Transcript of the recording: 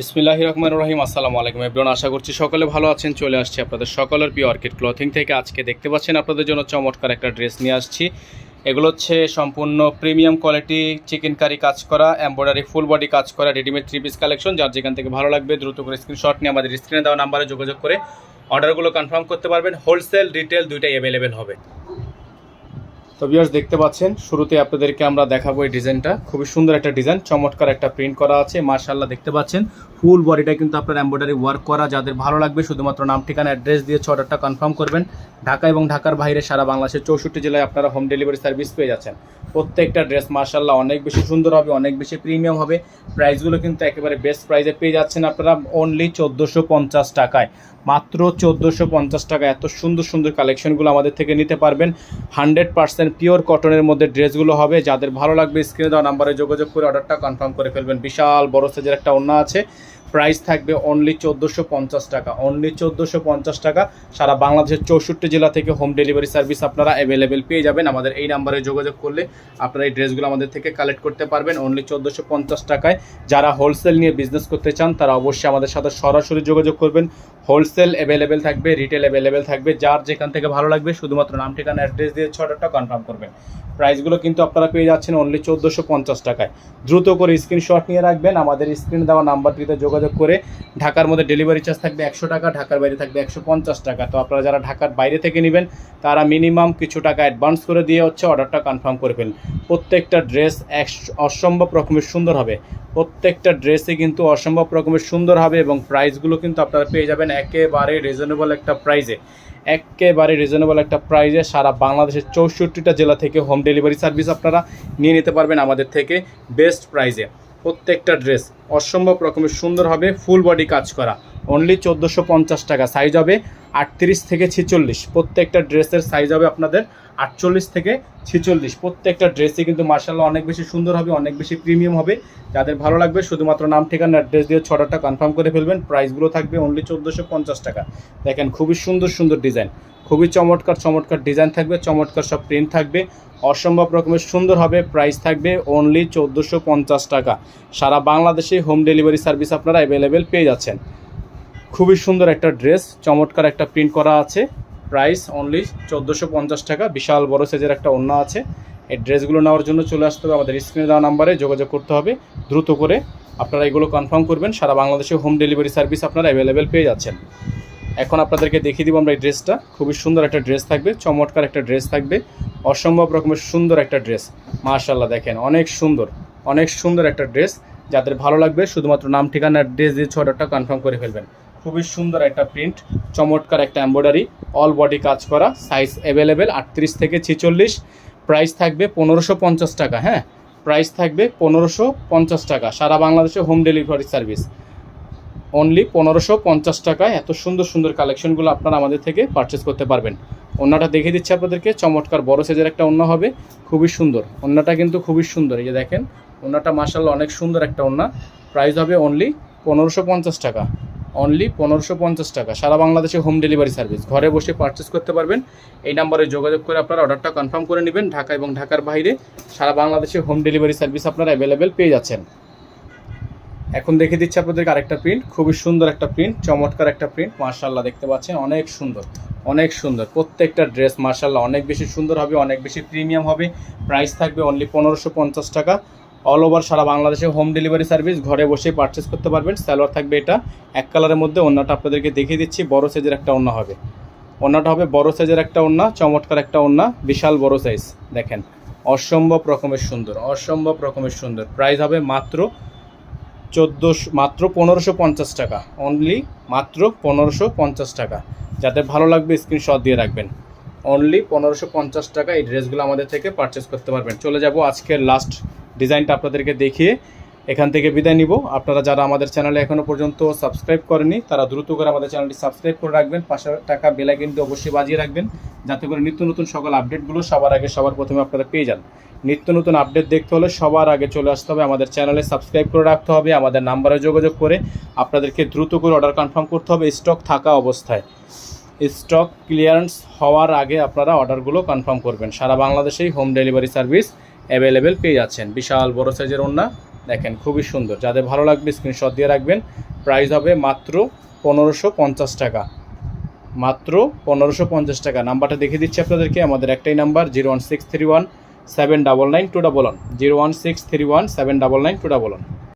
বিসমিল্লাহ রহমান রহিম, আসসালামু আলাইকুম এভরিওয়ান আশা করছি সকলে ভালো আছেন। চলে আসছি আপনাদের সকলের প্রিয় অর্কিড ক্লথিং থেকে। আজকে দেখতে পাচ্ছেন আপনাদের জন্য চমৎকার একটা ড্রেস নিয়ে আসছি। এগুলো হচ্ছে সম্পূর্ণ প্রিমিয়াম কোয়ালিটি চিকেন কারি কাজ করা, এমব্রয়ডারি, ফুল বডি কাজ করা, রেডিমেড থ্রি পিস কালেকশন। যার যেখান থেকে ভালো লাগবে দ্রুত করে স্ক্রিনশট নিয়ে আমাদের স্ক্রিনে দেওয়া নাম্বারে যোগাযোগ করে অর্ডারগুলো কনফার্ম করতে পারবেন। হোলসেল রিটেল দুইটাই অ্যাভেলেবেল হবে। তো ভিউয়ার্স দেখতে পাচ্ছেন, শুরুতে আপনাদেরকে আমরা দেখাবো এই ডিজাইনটা খুবই সুন্দর একটা ডিজাইন চমৎকার একটা প্রিন্ট করা আছে। মার্শাল্লাহ দেখতে পাচ্ছেন। ফুল বডিটা কিন্তু আপনার এমব্রয়ডারি ওয়ার্ক করা, যাদের ভালো লাগবে শুধুমাত্র নাম, ঠিকানা অ্যাড্রেস দিয়ে অর্ডারটা কনফার্ম করবেন। ঢাকা এবং ঢাকার বাইরে সারা বাংলাদেশের চৌষট্টি জেলায় আপনারা হোম ডেলিভারি সার্ভিস পেয়ে যাচ্ছেন। প্রত্যেকটা ড্রেস মার্শাল্লাহ অনেক বেশি সুন্দর হবে, অনেক বেশি প্রিমিয়াম হবে। প্রাইসগুলো কিন্তু একেবারে বেস্ট প্রাইসে পেয়ে যাচ্ছেন আপনারা অনলি চোদ্দোশো পঞ্চাশ টাকায়। মাত্র চোদ্দোশো পঞ্চাশ টাকা এত সুন্দর সুন্দর কালেকশনগুলো আমাদের থেকে নিতে পারবেন। হান্ড্রেড পার্সেন্ট পিওর কটনের মধ্যে ড্রেসগুলো হবে। যাদের ভালো লাগবে স্ক্রিনে দেওয়া নাম্বারে যোগাযোগ করে অর্ডারটা কনফার্ম করে ফেলবেন। বিশাল বড় সাইজের একটা ওন্না আছে। প্রাইস থাকবে অনলি চোদ্দোশো পঞ্চাশ টাকা। অনলি চোদ্দোশো পঞ্চাশ টাকা। সারা বাংলাদেশের চৌষট্টি জেলা থেকে হোম ডেলিভারি সার্ভিস আপনারা অ্যাভেলেবেল পেয়ে যাবেন। আমাদের এই নাম্বারে যোগাযোগ করলে আপনারা এই ড্রেসগুলো আমাদের থেকে কালেক্ট করতে পারবেন। অনলি চোদ্দোশো পঞ্চাশ টাকায়। যারা হোলসেল নিয়ে বিজনেস করতে চান, তারা অবশ্যই আমাদের সাথে সরাসরি যোগাযোগ করবেন। হোলসেল অ্যাভেলেবেল থাকবে রিটেল অ্যাভেলেবেল থাকবে। যার যেখান থেকে ভালো লাগবে, শুধুমাত্র নাম, ঠিকানা অ্যাড্রেস দিয়ে অর্ডারটা কনফার্ম করবেন। প্রাইসগুলো কিন্তু আপনারা পেয়ে যাচ্ছেন অনলি চোদ্দোশো পঞ্চাশ টাকায়। দ্রুত করে স্ক্রিনশট নিয়ে রাখবেন। আমাদের স্ক্রিনে দেওয়া নাম্বারটিতে যোগাযোগ করে ঢাকার মধ্যে ডেলিভারি চার্জ থাকবে একশো টাকা, ঢাকার বাইরে থাকবে একশো পঞ্চাশ টাকা। তো আপনারা যারা ঢাকার বাইরে থেকে নেবেন, তারা মিনিমাম কিছু টাকা অ্যাডভান্স করে দিয়ে হচ্ছে অর্ডারটা কনফার্ম করে ফেলুন। প্রত্যেকটা ড্রেস অসম্ভব রকমের সুন্দর হবে। প্রত্যেকটা ড্রেসে কিন্তু অসম্ভব রকমের সুন্দর হবে এবং প্রাইসগুলো কিন্তু আপনারা পেয়ে যাবেন একেবারে রিজনেবল একটা প্রাইজে একেবারে রিজনেবল একটা প্রাইজে সারা বাংলাদেশের চৌষট্টিটা জেলা থেকে হোম ডেলিভারি সার্ভিস আপনারা নিয়ে নিতে পারবেন আমাদের থেকে বেস্ট প্রাইজে প্রত্যেকটা ড্রেস অসম্ভব রকমের সুন্দর হবে ফুল বডি কাজ করা। অনলি চোদ্দোশো পঞ্চাশ টাকা। সাইজ হবে আটত্রিশ থেকে ছিচল্লিশ। প্রত্যেকটা ড্রেসের সাইজ হবে আপনাদের আটচল্লিশ থেকে ছিচল্লিশ। প্রত্যেকটা ড্রেসই কিন্তু মার্শাল্লাহ অনেক বেশি সুন্দর হবে, অনেক বেশি প্রিমিয়াম হবে। যাদের ভালো লাগবে শুধুমাত্র নাম, ঠিকানা অ্যাড্রেস দিয়ে ছটাটা কনফার্ম করে ফেলবেন। প্রাইসগুলো থাকবে অনলি চোদ্দোশো পঞ্চাশ টাকা। দেখেন খুবই সুন্দর সুন্দর ডিজাইন খুবই চমৎকার চমৎকার ডিজাইন থাকবে, চমৎকার সব প্রিন্ট থাকবে। অসম্ভব রকমের সুন্দর হবে প্রাইস থাকবে অনলি চোদ্দোশো পঞ্চাশ টাকা। সারা বাংলাদেশে হোম ডেলিভারি সার্ভিস আপনারা অ্যাভেলেবেল পেয়ে যাচ্ছেন। খুবই সুন্দর একটা ড্রেস, চমৎকার একটা প্রিন্ট করা আছে। প্রাইস অনলি চোদ্দোশো পঞ্চাশ টাকা, বিশাল বড় সাইজের একটা অন্য আছে। এই ড্রেসগুলো নেওয়ার জন্য চলে আসতে হবে আমাদের স্ক্রিনে দেওয়া নাম্বারে যোগাযোগ করতে হবে। দ্রুত করে আপনারা এগুলো কনফার্ম করবেন। সারা বাংলাদেশে হোম ডেলিভারি সার্ভিস আপনারা অ্যাভেলেবেল পেয়ে যাচ্ছেন। এখন আপনাদেরকে দেখিয়ে দিব আমরা এই ড্রেসটা। খুবই সুন্দর একটা ড্রেস থাকবে, চমৎকার একটা ড্রেস থাকবে। অসম্ভব রকমের সুন্দর একটা ড্রেস। মার্শাল্লাহ দেখেন, অনেক সুন্দর অনেক সুন্দর একটা ড্রেস। যাদের ভালো লাগবে, শুধুমাত্র নাম, ঠিকানা ড্রেস দিয়ে অর্ডারটা কনফার্ম করে ফেলবেন। খুবই সুন্দর একটা প্রিন্ট চমৎকার একটা এম্ব্রয়ডারি অল বডি কাজ করা সাইজ অ্যাভেলেবেল আটত্রিশ থেকে ছেচল্লিশ প্রাইস থাকবে পনেরোশো পঞ্চাশ টাকা হ্যাঁ? প্রাইস থাকবে পনেরোশো পঞ্চাশ টাকা, সারা বাংলাদেশে হোম ডেলিভারি সার্ভিস অনলি পনেরোশো পঞ্চাশ টাকায় এত সুন্দর সুন্দর কালেকশনগুলো আপনারা আমাদের থেকে পারচেস করতে পারবেন। অন্যটা দেখে দিচ্ছি আপনাদেরকে, চমৎকার বড় সাইজের একটা অন্য হবে, খুবই সুন্দর। অন্যটা কিন্তু খুবই সুন্দর, এই যে দেখেন অন্যটা মার্শাল্লাহ অনেক সুন্দর একটা অন্য প্রাইস হবে অনলি পনেরোশো পঞ্চাশ টাকা। অনলি পনেরোশো পঞ্চাশ টাকা। সারা বাংলাদেশে হোম ডেলিভারি সার্ভিস ঘরে বসে পারচেস করতে পারবেন। এই নাম্বারে যোগাযোগ করে আপনারা অর্ডারটা কনফার্ম করে নেবেন। ঢাকা এবং ঢাকার বাইরে সারা বাংলাদেশে হোম ডেলিভারি সার্ভিস আপনারা অ্যাভেলেবেল পেয়ে যাচ্ছেন। এখন দেখে দিচ্ছি আপনাদেরকে আরেকটা প্রিন্ট খুবই সুন্দর একটা প্রিন্ট চমৎকার একটা প্রিন্ট মার্শাল্লাহ দেখতে পাচ্ছেন? অনেক সুন্দর অনেক সুন্দর। প্রত্যেকটা ড্রেস মার্শাল্লাহ অনেক বেশি সুন্দর হবে, অনেক বেশি প্রিমিয়াম হবে। প্রাইস থাকবে অনলি পনেরোশো পঞ্চাশ টাকা। অল ওভার সারা বাংলাদেশে হোম ডেলিভারি সার্ভিস ঘরে বসে পারচেস করতে পারবেন। স্যালোয়ার থাকবে এটা। এক কালারের মধ্যে অন্যটা আপনাদেরকে দেখিয়ে দিচ্ছি। বড় সাইজের একটা অন্য হবে। অন্যটা হবে বড় সাইজের একটা ওন্না, চমৎকার একটা ওন্না, বিশাল বড় সাইজ দেখেন, অসম্ভব রকমের সুন্দর, অসম্ভব রকমের সুন্দর। প্রাইস হবে মাত্র চোদ্দোশো, মাত্র পনেরোশো পঞ্চাশ টাকা। অনলি মাত্র পনেরোশো পঞ্চাশ টাকা। যাদের ভালো লাগবে স্ক্রিনশট দিয়ে রাখবেন। অনলি পনেরোশো পঞ্চাশ টাকা এই ড্রেসগুলো আমাদের থেকে পারচেস করতে পারবেন। চলে যাব আজকের লাস্ট ডিজাইনটা আপনাদেরকে দেখিয়ে এখান থেকে বিদায় নিব। আপনারা যারা আমাদের চ্যানেলে এখনও পর্যন্ত সাবস্ক্রাইব করেনি তারা দ্রুত করে আমাদের চ্যানেলটি সাবস্ক্রাইব করে রাখবেন। পাশে টাকা বেলা কিন্তু অবশ্যই বাজিয়ে রাখবেন, যাতে করে নিত্য নতুন সকল আপডেটগুলো সবার আগে, সবার প্রথমে আপনারা পেয়ে যান। নিত্য নতুন আপডেট দেখতে হলে সবার আগে চলে আসতে হবে। আমাদের চ্যানেলে সাবস্ক্রাইব করে রাখতে হবে, আমাদের নাম্বারে যোগাযোগ করে আপনাদেরকে দ্রুত করে অর্ডার কনফার্ম করতে হবে স্টক থাকা অবস্থায়। স্টক ক্লিয়ারেন্স হওয়ার আগে আপনারা অর্ডারগুলো কনফার্ম করবেন। সারা বাংলাদেশেই হোম ডেলিভারি সার্ভিস অ্যাভেলেবেল পেয়ে যাচ্ছেন। বিশাল বড় সাইজের ওন্না দেখেন, খুবই সুন্দর। যাদের ভালো লাগবে স্ক্রিনশট দিয়ে রাখবেন। প্রাইস হবে মাত্র পনেরোশো পঞ্চাশ টাকা। মাত্র পনেরোশো পঞ্চাশ টাকা। নাম্বারটা দেখে দিচ্ছি আপনাদেরকে। আমাদের একটাই number zero one six three one seven double nine two double one zero one six three one seven double nine two double one